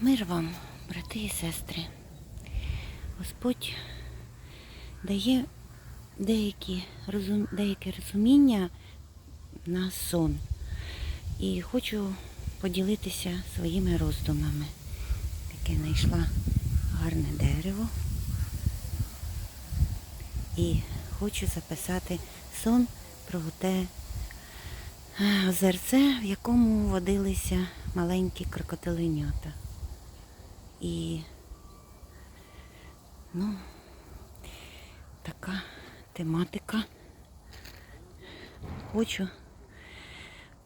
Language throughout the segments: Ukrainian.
Мир вам, брати і сестри. Господь дає деякі, розум, деяке розуміння на сон. І хочу поділитися своїми роздумами. Таке знайшла гарне дерево. І хочу записати сон про те е, озерце, в якому водилися маленькі крокодиленята. І ну, така тематика. Хочу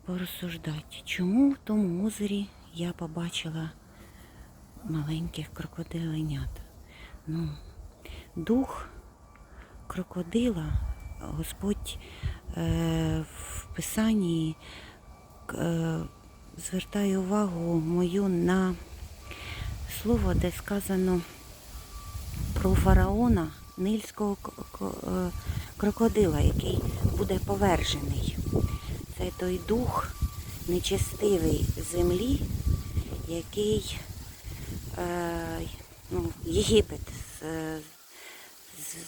порозсуждати, чому в тому озері я побачила маленьких крокодиленят. Ну, дух крокодила Господь е, в Писанні е, звертає увагу мою на слово, де сказано про фараона нильського е, крокодила, який буде повержений. Це той дух нечестивий землі, який е, ну, Єгипет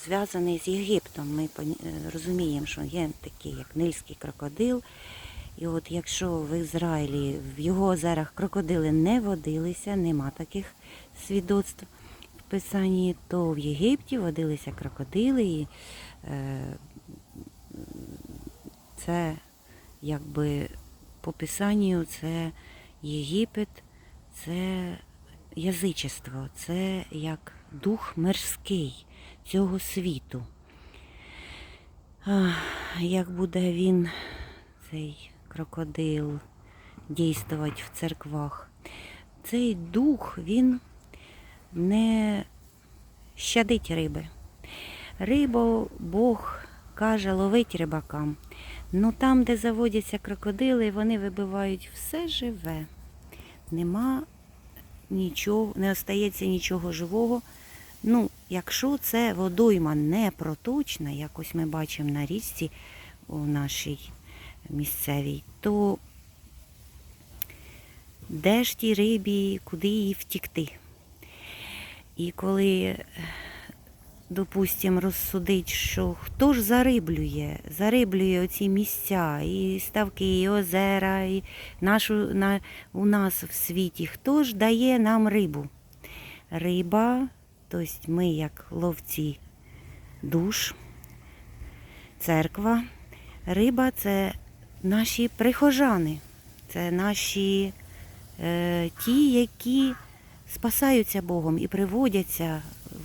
зв'язаний з Єгиптом. Ми е, розуміємо, що є такий, як Нильський крокодил. І от якщо в Ізраїлі в його озерах крокодили не водилися, нема таких свідоцтв в Писанні, то в Єгипті водилися крокодили. І, е, це якби по Писанню це Єгипет, це язичество, це як дух мирський цього світу. Ах, Як буде він, цей крокодил, дійствувати в церквах? Цей дух, він не щадить риби. Рибу Бог каже ловить рибакам. Ну там, де заводяться крокодили, вони вибивають все живе. Нема нічого, не остається нічого живого. Ну, якщо це водойма не проточна, як ось ми бачимо на річці у нашій місцевій, то де ж тій рибі, куди їй втікти? І коли, допустимо, розсудить, що хто ж зариблює, зариблює оці місця, і ставки, і озера, і нашу, на, у нас в світі, хто ж дає нам рибу? Риба, тобто ми як ловці душ, церква. Риба це наші прихожани, це наші е, ті, які спасаються Богом і приводяться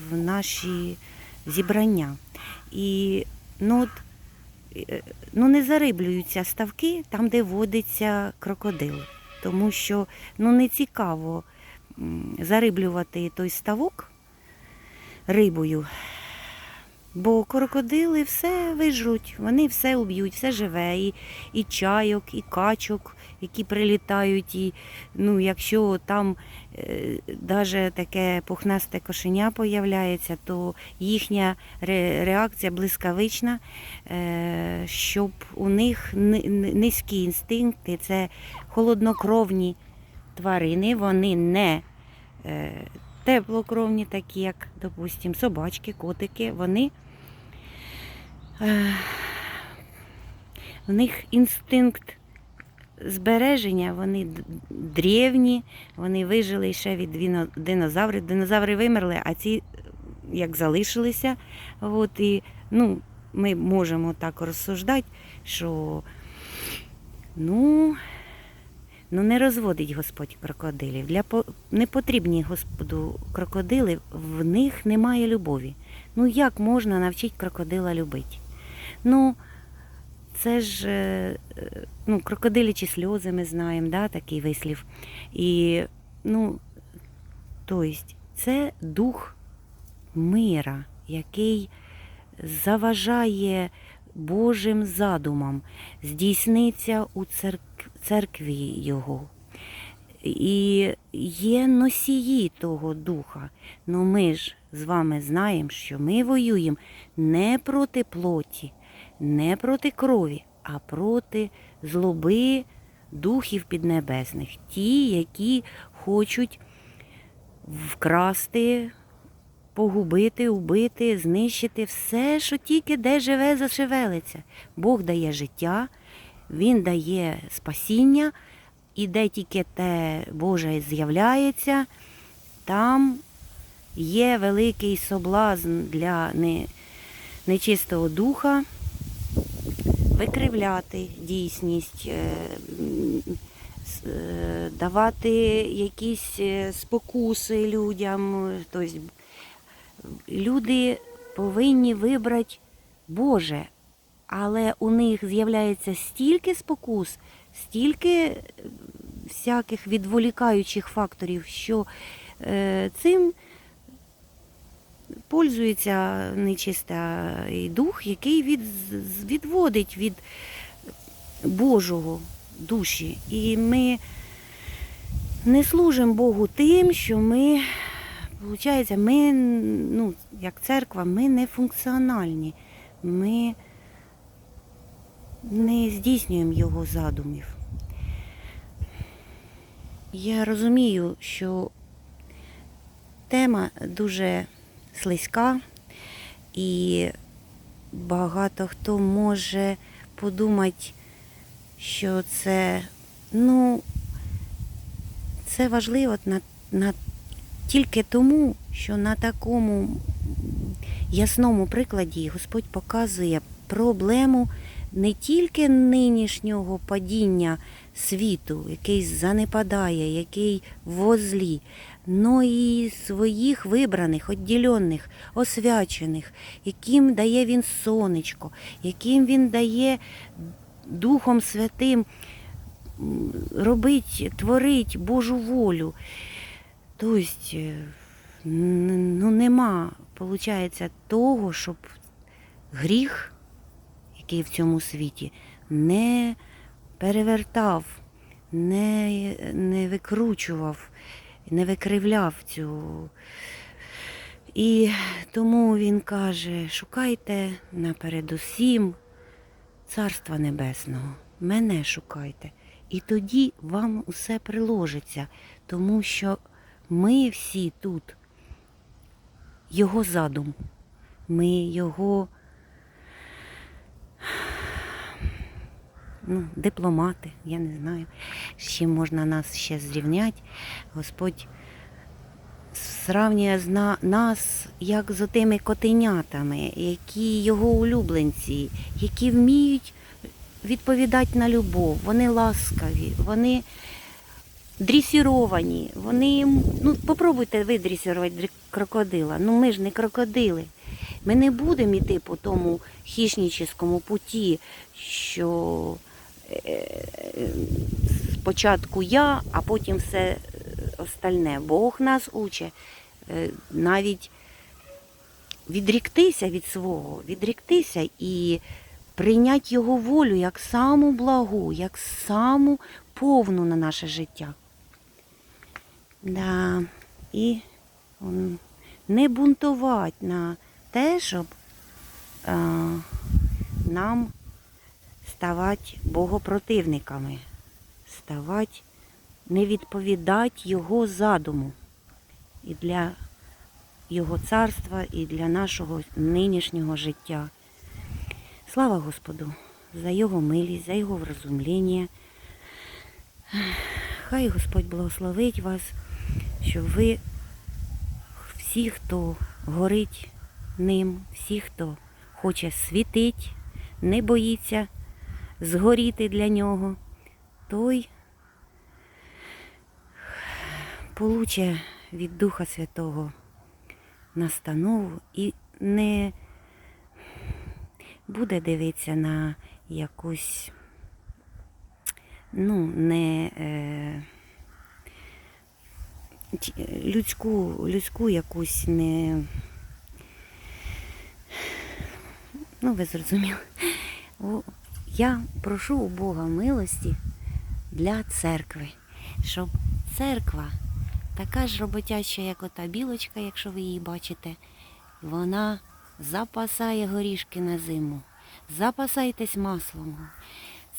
в наші зібрання. І ну, от, е, ну, не зариблюються ставки там, де водиться крокодил. Тому що ну, не цікаво зариблювати той ставок рибою. Бо крокодили все вижруть, вони все уб'ють, все живе, і, і чайок, і качок, які прилітають. І, ну, якщо там е, таке пухнасте кошеня появляється, то їхня ре- реакція блискавична, е, щоб у них ни- ни- низькі інстинкти, це холоднокровні тварини, вони не е, теплокровні, такі як, допустимо, собачки, котики, вони в них інстинкт збереження, вони древні, вони вижили ще від динозаврів. Динозаври вимерли, а ці як залишилися. От, і, ну, ми можемо так розсуждати, що ну, ну не розводить Господь крокодилів. Для. Не потрібні Господу крокодили, в них немає любові. Ну як можна навчити крокодила любити? Ну, це ж е, ну, крокодилячі сльози ми знаємо, да, такий вислів. І, ну, тобто, це дух мира, який заважає Божим задумам, здійсниться у церкві Його. І є носії того духа. Ну ми ж з вами знаємо, що ми воюємо не проти плоті, не проти крові, а проти злоби духів піднебесних, ті, які хочуть вкрасти, погубити, убити, знищити все, що тільки де живе, зашевелиться. Бог дає життя, Він дає спасіння, і де тільки те Боже з'являється, там є великий соблазн для нечистого духа викривляти дійсність, е, е, давати якісь е, спокуси людям. Тобто люди повинні вибрати Боже, але у них з'являється стільки спокус, стільки всяких відволікаючих факторів, що цим пользується нечистий дух, який від, відводить від Божого душі. І ми не служимо Богу тим, що ми, виходить, ми, ну, як церква, ми не функціональні. Ми не здійснюємо його задумів. Я розумію, що тема дуже слизька, і багато хто може подумати, що це, ну, це важливо на, на, тільки тому, що на такому ясному прикладі Господь показує проблему не тільки нинішнього падіння світу, який занепадає, який возлі, но і своїх вибраних, відділених, освячених, яким дає він сонечко, яким він дає Духом Святим робить, творить Божу волю. Тобто, е, ну, нема, виходить, того, щоб гріх, який в цьому світі, не перевертав, не, не викручував, не викривляв цю. І тому він каже: шукайте напередусім Царства Небесного, мене шукайте. І тоді вам усе приложиться, тому що ми всі тут, його задум, ми його ну, дипломати, я не знаю, з чим можна нас ще зрівняти. Господь сравнює нас як з отими котенятами, які його улюбленці, які вміють відповідати на любов, вони ласкаві, вони дресіровані, вони, ну попробуйте ви дресірувати крокодила. Ну ми ж не крокодили. Ми не будемо йти по тому хищническому путі, що е, спочатку я, а потім все е, остальне. Бог нас учить е, навіть відріктися від свого, відріктися і прийняти його волю як саму благу, як саму повну на наше життя. Да. І не бунтувати на те, щоб е, нам ставати богопротивниками, ставати, не відповідати його задуму і для його царства, і для нашого нинішнього життя. Слава Господу за його милість, за його врозумління. Хай Господь благословить вас, щоб ви всі, хто горить ним, всі, хто хоче світить, не боїться згоріти для нього, той получе від Духа Святого настанову і не буде дивитися на якусь, ну, не е, людську, людську якусь не. Ну, ви зрозуміли. Я прошу у Бога милості для церкви, щоб церква, така ж роботяча, як ота білочка, якщо ви її бачите, вона запасає горішки на зиму. Запасайтесь маслом.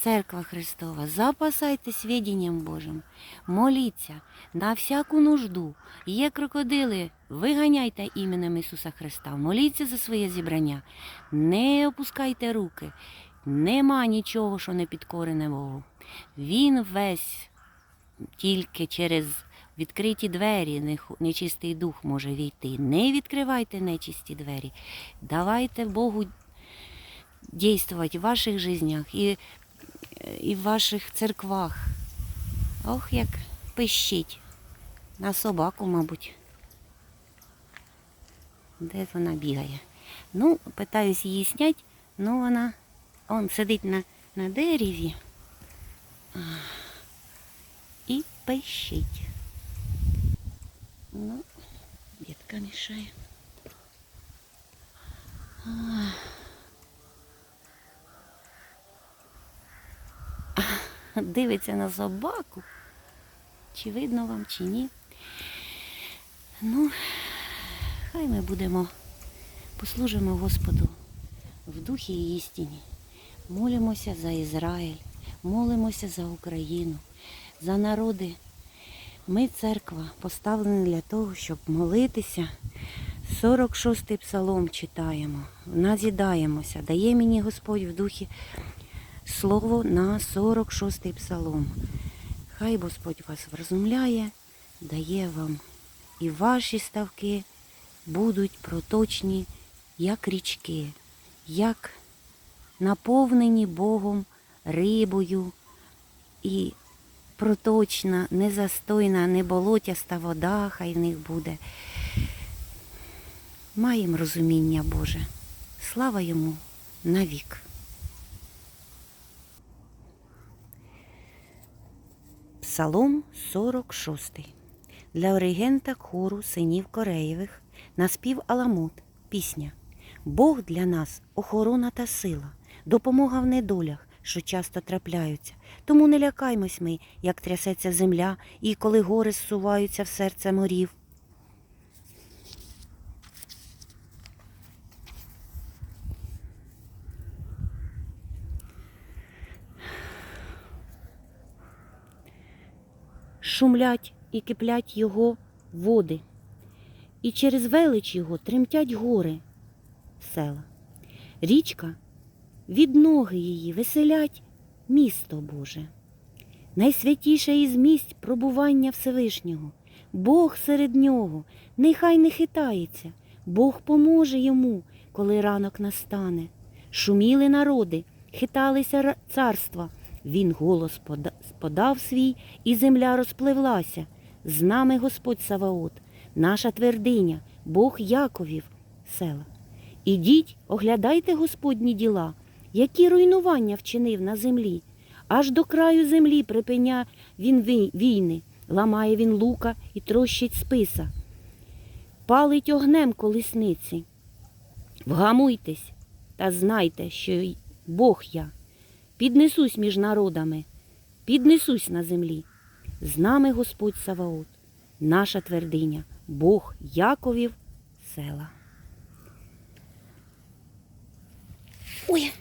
Церква Христова, запасайтесь відінням Божим, моліться на всяку нужду. Є крокодили, виганяйте іменем Ісуса Христа, моліться за своє зібрання, не опускайте руки, нема нічого, що не підкорене Богу. Він весь тільки через відкриті двері нечистий дух може війти. Не відкривайте нечисті двері. Давайте Богу дійствувати в ваших життях і, і в ваших церквах. Ох, як пищить. На собаку, мабуть. Де вона бігає? Ну, питаюсь її снять, ну вона он сидить на, на дереві і пищить. Ну, ветка мішає. дивиться на собаку. Чи видно вам, чи ні. Ну, хай ми будемо, послужимо Господу в духі і істині. Молимося за Ізраїль, молимося за Україну, за народи. Ми, церква, поставлені для того, щоб молитися. 46-й псалом читаємо, назідаємося, дає мені Господь в духі слово на 46-й псалом. Хай Господь вас вразумляє, дає вам і ваші ставки будуть проточні, як річки, як наповнені Богом рибою і проточна, незастойна, не болотяста вода, хай в них буде. Маємо розуміння Боже. Слава йому навік. Псалом 46. Для оригента хору синів Кореєвих наспів Аламут, пісня. Бог для нас охорона та сила, допомога в недолях, що часто трапляються. Тому не лякаймось ми, як трясеться земля, і коли гори зсуваються в серце морів. Шумлять і киплять його води, і через велич його тремтять гори села. Річка від ноги її веселять місто Боже. Найсвятіше із місць пробування Всевишнього. Бог серед нього, нехай не хитається, Бог поможе йому, коли ранок настане. Шуміли народи, хиталися царства. Він голос подав свій, і земля розпливлася. З нами Господь Саваот, наша твердиня, Бог Яковів, села. Ідіть, оглядайте Господні діла, які руйнування вчинив на землі. Аж до краю землі припиня він війни, ламає він лука і трощить списа, палить огнем колісниці. Вгамуйтесь та знайте, що Бог я. Піднесусь між народами, піднесусь на землі. З нами Господь Саваот, наша твердиня, Бог Яковів села. Ой.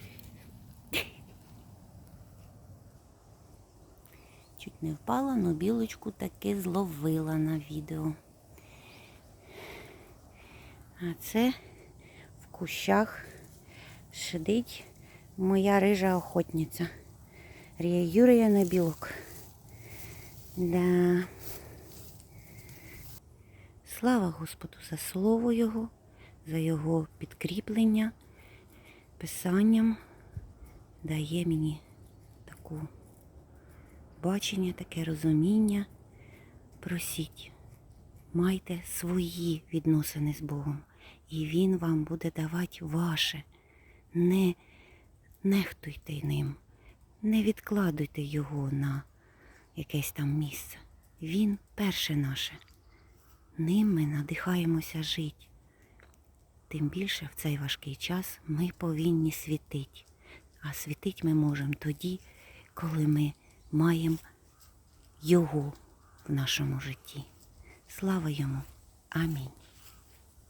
Чуть не впала, но білочку таки зловила на відео. А це в кущах сидить моя рижа охотниця. Рія на білок. Да. Слава Господу за слово Його, за Його підкріплення, писанням дає мені таку бачення, таке розуміння. Просіть, майте свої відносини з Богом, і Він вам буде давати ваше. Не нехтуйте ним, не відкладуйте його на якесь там місце. Він перше наше. Ним ми надихаємося жити. Тим більше в цей важкий час ми повинні світити. А світити ми можемо тоді, коли ми маємо Його в нашому житті. Слава йому! Амінь.